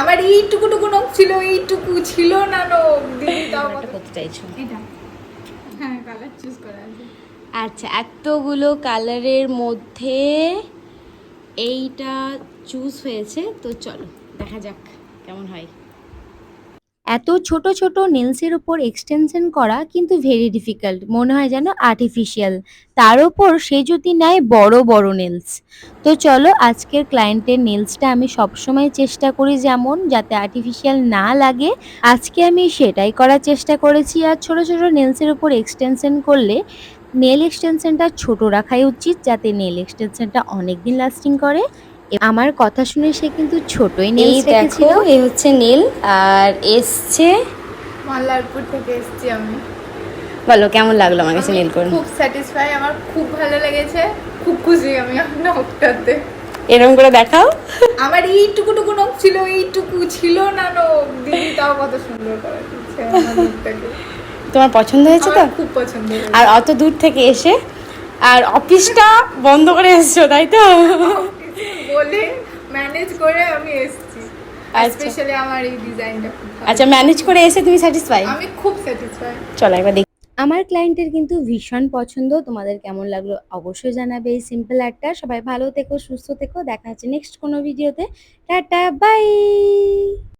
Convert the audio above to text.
আমার এইটুকু টুকু নখ ছিল এইটুকু ছিল না নখ দিদি তাও করতে চাইছো। এটা। হ্যাঁ কালার চুজ করা আছে আচ্ছা এতগুলো কালারের মধ্যে এইটা চুজ হয়েছে তো চলো দেখা যাক কেমন হয়। এত ছোট ছোট নেলসের উপর এক্সটেনশন করা কিন্তু ভেরি ডিফিকাল্ট মনে হয় যেন আর্টিফিশিয়াল তার উপর সে যদি নেয় বড় বড় নেলস তো চলো আজকের ক্লায়েন্টের নেলসটা আমি সবসময় চেষ্টা করি যেমন, যাতে আর্টিফিশিয়াল না লাগে। আজকে আমি সেটাই করার চেষ্টা করেছি। আর ছোট ছোট নেলসের উপর এক্সটেনশন করলে নেল এক্সটেনশনটা ছোট রাখাই উচিত, যাতে নেল এক্সটেনশনটা অনেক দিন লাস্টিং করে। আমার কথা শুনে সে কিন্তু ছোটই নেই দেখো এই হচ্ছে নীল আর এসছে মাল্লারপুর থেকে এসেছি আমি। বলো কেমন লাগল আমার কাছে নীল করে? খুব স্যাটিসফাই আমার খুব ভালো লেগেছে খুব খুশি আমি আমার নখটাতে। এরকম করে দেখাও। আমার এইটুকু টুকু নখ ছিল এইটুকু ছিল না নখ। দিদি তাও কত সুন্দর করে দিচ্ছে আমার নখটাকে। তোমার পছন্দ হয়েছে তো? খুব পছন্দ আর অত দূর থেকে এসে আর অফিসটা বন্ধ করে এসছো তাই তো? বলে ম্যানেজ করে আমি এসেছি। আচ্ছা। স্পেশালি আমার এই ডিজাইনটা আচ্ছা ম্যানেজ করে এসে তুমি স্যাটিসফাই আমি খুব স্যাটিসফাই চলো একবার দেখি। আমার ক্লায়েন্টের কিন্তু ভীষণ পছন্দ। তোমাদের কেমন লাগল অবশ্যই জানাবে এই সিম্পল একটা সবাই ভালো থেকো সুস্থ থেকো। দেখা হচ্ছে নেক্সট কোনো ভিডিওতে টাটা বাই